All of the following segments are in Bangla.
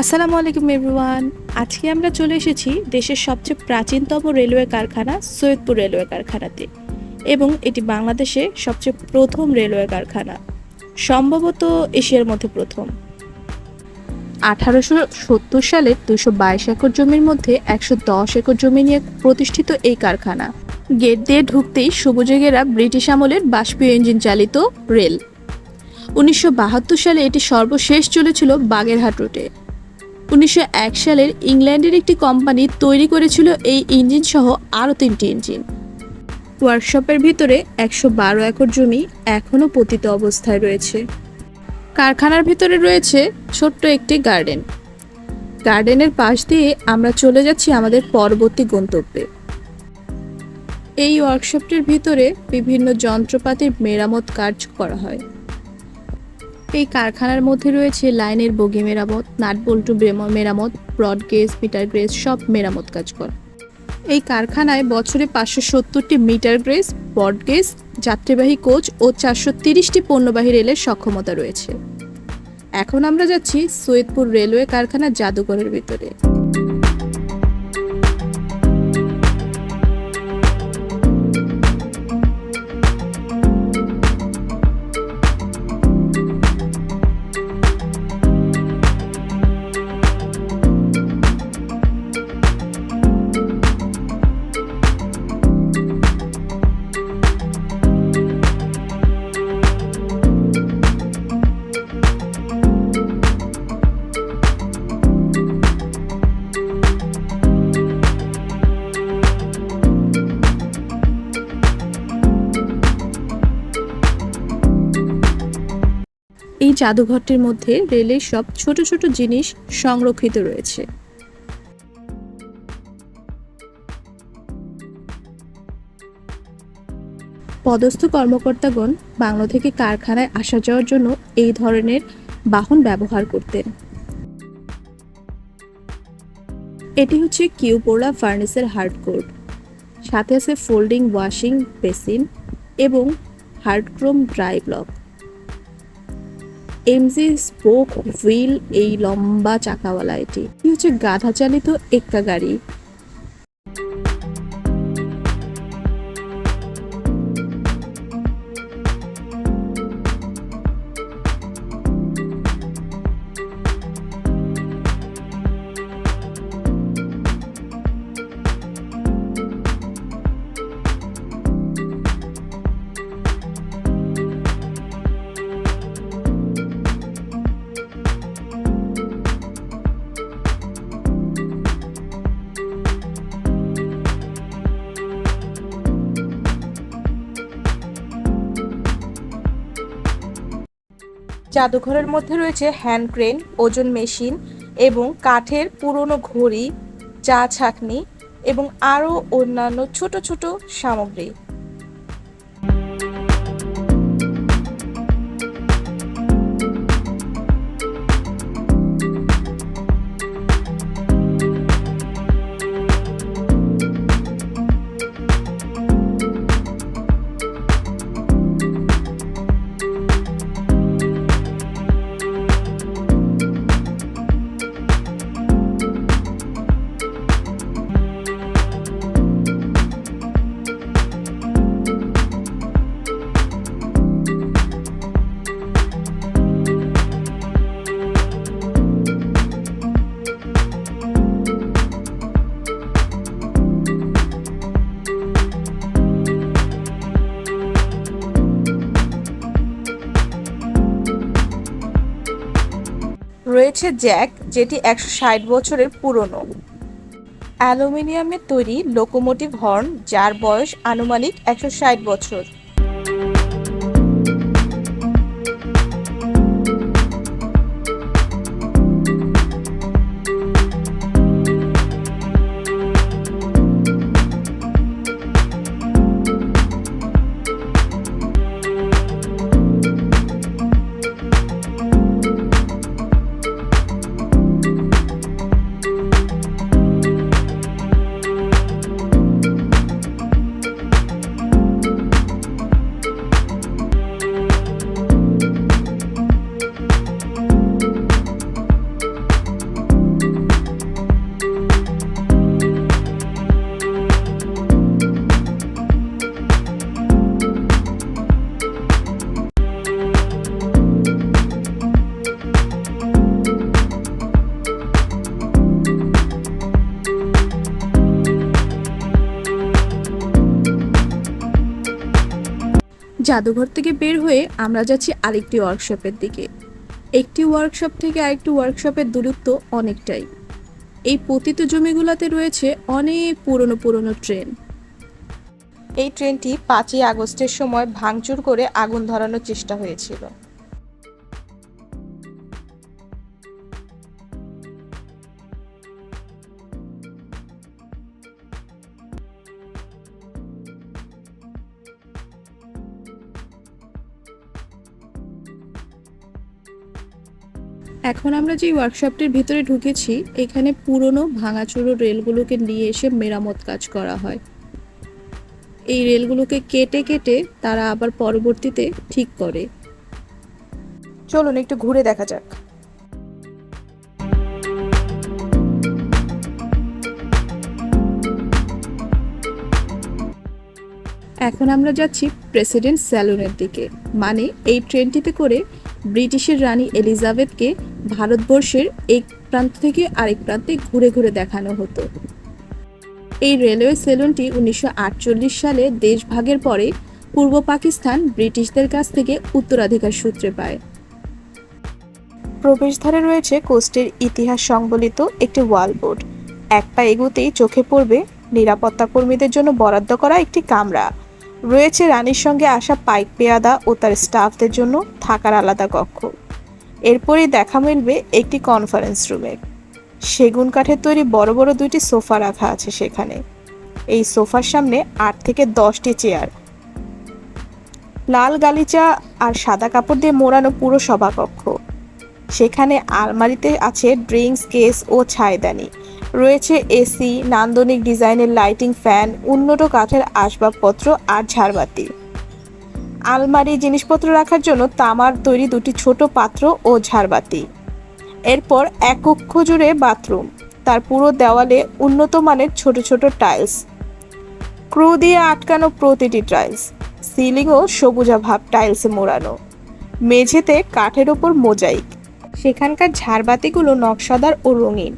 আসসালামু আলাইকুম এভরিওয়ান। আজকে আমরা চলে এসেছি দেশের সবচেয়ে প্রাচীনতম রেলওয়ে কারখানা সৈয়দপুর রেলওয়ে কারখানাতে এবং এটি বাংলাদেশে সবচেয়ে প্রথম রেলওয়ে কারখানা, সম্ভবত এশিয়ার মধ্যে প্রথম। আঠারোশো সত্তর সালের দুশো বাইশ একর জমির মধ্যে একশো দশ একর জমি নিয়ে প্রতিষ্ঠিত এই কারখানা। গেট দিয়ে ঢুকতেই সবুজে ব্রিটিশ আমলের বাষ্পীয় ইঞ্জিন চালিত রেল। উনিশশো বাহাত্তর সালে এটি সর্বশেষ চলেছিল বাগেরহাট রুটে। উনিশশো এক সালের ইংল্যান্ডের একটি কোম্পানি তৈরি করেছিল এই ইঞ্জিন সহ আরও তিনটি ইঞ্জিন। ওয়ার্কশপের ভিতরে একশো বারো একর জমি এখনও পতিত অবস্থায় রয়েছে। কারখানার ভিতরে রয়েছে ছোট্ট একটি গার্ডেন। গার্ডেনের পাশ দিয়ে আমরা চলে যাচ্ছি আমাদের পরবর্তী গন্তব্যে। এই ওয়ার্কশপটির ভিতরে বিভিন্ন যন্ত্রপাতির মেরামত কাজ করা হয়। এই কারখানার মধ্যে রয়েছে লাইনের বগি মেরামত নাট বল্টু মেরামত ব্রডগেজ মিটার গ্রেজ, সব মেরামত কাজ করা। এই কারখানায় বছরে পাঁচশো সত্তরটি মিটার গ্রেজ, ব্রড গেজ, যাত্রীবাহী কোচ ও চারশো তিরিশটি পণ্যবাহী রেলের সক্ষমতা রয়েছে। এখন আমরা যাচ্ছি সৈয়দপুর রেলওয়ে কারখানার জাদুঘরের ভিতরে। জাদুঘরটির মধ্যে রেলের সব ছোট ছোট জিনিস সংরক্ষিত রয়েছে। পদস্থ কর্মকর্তাগণ বাংলা থেকে কারখানায় আসা যাওয়ার জন্য এই ধরনের বাহন ব্যবহার করতেন। এটি হচ্ছে কিউপোড়া ফার্নেসের হার্ডকোড সাথে আছে ফোল্ডিং, ওয়াশিং বেসিন এবং hard chrome dry block. MG spoke wheel এই লম্বা চাকাওয়ালা এটি? হচ্ছে? গাধা চালিত একটা গাড়ি। জাদুঘরের মধ্যে রয়েছে হ্যান্ড ক্রেন, ওজন মেশিন এবং কাঠের পুরনো ঘড়ি, চা ছাকনি এবং আরও অন্যান্য ছোট ছোট সামগ্রী। রয়েছে জ্যাক, যেটি একশো ষাট বছরের পুরনো। অ্যালুমিনিয়ামের তৈরি লোকোমোটিভ হর্ন, যার বয়স আনুমানিক একশো ষাট বছর। জাদুঘর থেকে বের হয়ে আমরা যাচ্ছি আরেকটি ওয়ার্কশপের দিকে। একটি ওয়ার্কশপ থেকে আরেকটি ওয়ার্কশপের দূরত্ব অনেকটাই। এই পতিত জমিগুলোতে রয়েছে অনেক পুরনো পুরনো ট্রেন এই ট্রেনটি পাঁচই আগস্টের সময় ভাঙচুর করে আগুন ধরানোর চেষ্টা হয়েছিল। এখন আমরা যে ওয়ার্কশপটির ভিতরে ঢুকেছি এখানে পুরনো ভাঙাচুরো রেলগুলোকে নিয়ে এসে মেরামত কাজ করা হয়। এই রেলগুলোকে কেটে কেটে তারা আবার পরবর্তীতে ঠিক করে। চলুন একটু ঘুরে দেখা যাক। এখন আমরা যাচ্ছি প্রেসিডেন্ট স্যালুনের দিকে। মানে এই ট্রেনটিতে করে ব্রিটিশের রানী এলিজাবেথকে ভারতবর্ষের এক প্রান্ত থেকে আরেক প্রান্তে ঘুরে ঘুরে দেখানো হতো। এই রেলওয়ে সেলুনটি উনিশশো আটচল্লিশ সালে দেশভাগের পরে পূর্ব পাকিস্তান ব্রিটিশদের কাছ থেকে উত্তরাধিকার সূত্রে পায়। প্রবেশদ্বারে রয়েছে কোস্টের ইতিহাস সংবলিত একটি ওয়াল বোর্ড এক পা এগোতেই চোখে পড়বে নিরাপত্তা কর্মীদের জন্য বরাদ্দ করা একটি কামরা। রয়েছে রানীর সঙ্গে আসা পাইক পেয়াদা ও তার স্টাফদের জন্য থাকার আলাদা কক্ষ। এরপরই দেখা মিলবে একটি কনফারেন্স রুমের সেগুন কাঠের তৈরি বড় বড় দুইটি সোফা রাখা আছে সেখানে। এই সোফার সামনে আট থেকে দশটি চেয়ার। লাল গালিচা আর সাদা কাপড় দিয়ে মোড়ানো পুরো সভাকক্ষ। সেখানে আলমারিতে আছে ড্রিঙ্কস, কেস ও ছায়দানি রয়েছে এসি, নান্দনিক ডিজাইনের লাইটিং ফ্যান, উন্নত কাঠের আসবাবপত্র আর ঝাড়বাতি। আলমারি জিনিসপত্র রাখার জন্য তামার তৈরি দুটি ছোট পাত্র ও ঝাড়বাতি। এরপর এক কক্ষ জুড়ে বাথরুম। তার পুরো দেওয়ালে উন্নত মানের ছোট ছোট টাইলস। ক্রু দিয়ে আটকানো প্রতিটি টাইলস। সিলিংও সবুজা ভাব টাইলসে মোড়ানো। মেঝেতে কাঠের ওপর মোজাইক। সেখানকার ঝাড়বাতিগুলো নকশাদার ও রঙিন।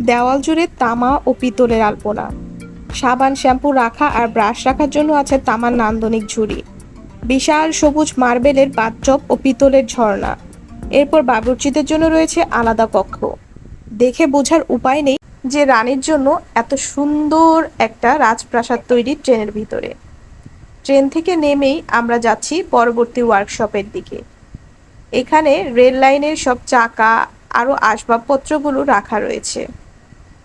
দেওয়াল জুড়ে তামা ও পিতলের আলপনা। সাবান, শ্যাম্পু রাখা আর ব্রাশ রাখার জন্য আছে তামার নান্দনিক ঝুড়ি। বিশাল সবুজ মার্বেলের বাথটব ও পিতলের ঝর্ণা। এরপর বাবুর্চিদের জন্য রয়েছে আলাদা কক্ষ। দেখে বোঝার উপায় নেই যে রানীর জন্য এত সুন্দর একটা রাজপ্রাসাদ তৈরি ট্রেনের ভিতরে। ট্রেন থেকে নেমেই আমরা যাচ্ছি পরবর্তী ওয়ার্কশপের দিকে। এখানে রেল লাইনের সব চাকা আরও আসবাবপত্রগুলো রাখা রয়েছে।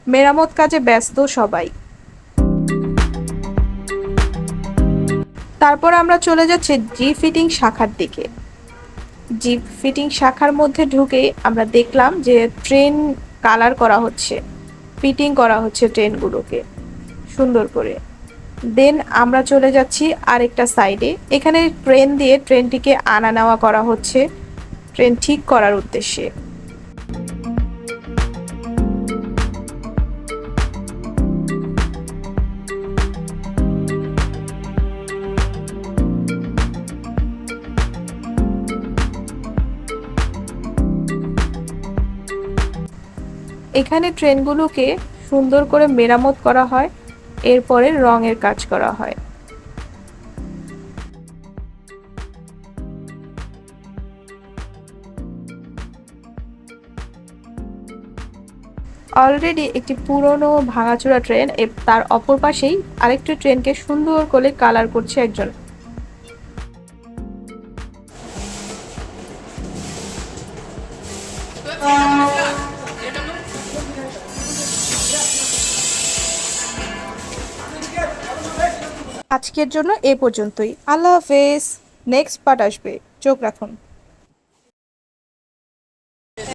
মেরামত কাজে ব্যস্ত সবাই। তারপর আমরা চলে যাচ্ছি জি ফিটিং শাখার দিকে। জি ফিটিং শাখার মধ্যে ঢুকে আমরা দেখলাম যে ট্রেন কালার করা হচ্ছে, ফিটিং করা হচ্ছে ট্রেনগুলোকে সুন্দর করে। দেন আমরা চলে যাচ্ছি আরেকটা সাইডে। এখানে ট্রেন দিয়ে ট্রেনটিকে আনা নেওয়া করা হচ্ছে, ট্রেন ঠিক করার উদ্দেশ্যে। এখানে ট্রেনগুলোকে সুন্দর করে মেরামত করা হয়, এরপরে রঙের কাজ করা হয়। অলরেডি একটি পুরনো ভাঙাচোরা ট্রেন তার অপর পাশেই আরেকটি ট্রেনকে সুন্দর করে কালার করছে একজন। আজকের জন্য এ পর্যন্তই। আল্লাহ হাফেজ। নেক্সট পার্ট আসবে। চোখ রাখুন।